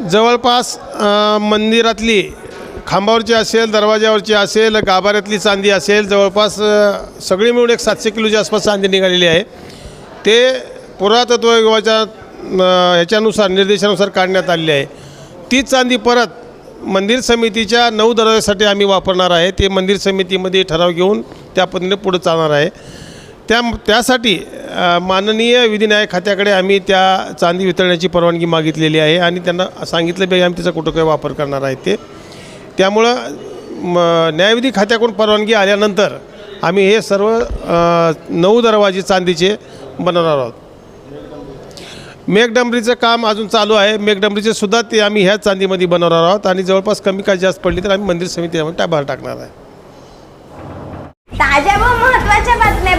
जवळपास मंदिरातली खांबावरची असेल दरवाजावरची असेल गाभाऱ्यातली चांदी असेल जवळपास सगळी मिळून एक सातशे किलोच्या आसपास चांदी निघालेली आहे. ते पुरातत्व विभागाच्या ह्याच्यानुसार निर्देशानुसार काढण्यात आलेली आहे. तीच चांदी परत मंदिर समितीच्या नऊ दरवाज्यासाठी आम्ही वापरणार आहे. ते मंदिर समितीमध्ये ठराव घेऊन त्या पद्धतीने पुढे चालणार आहे. त्या त्यासाठी माननीय विधी न्याय खात्याकडे आम्ही त्या चांदी वितरण्याची परवानगी मागितलेली आहे आणि त्यांना सांगितलं पाहिजे आम्ही त्याचा कुठं काही वापर करणार आहे ते. त्यामुळं म न्यायविधी खात्याकडून परवानगी आल्यानंतर आम्ही हे सर्व अ, नऊ दरवाजे चांदीचे बनवणार आहोत. मेघडंबरीचं काम अजून चालू आहे. मेघडंबरीचे सुद्धा ते आम्ही ह्याच चांदीमध्ये बनवणार आहोत आणि जवळपास कमी काय जास्त पडली तर आम्ही मंदिर समितीमध्ये त्या बाहेर टाकणार आहे. ताज्या व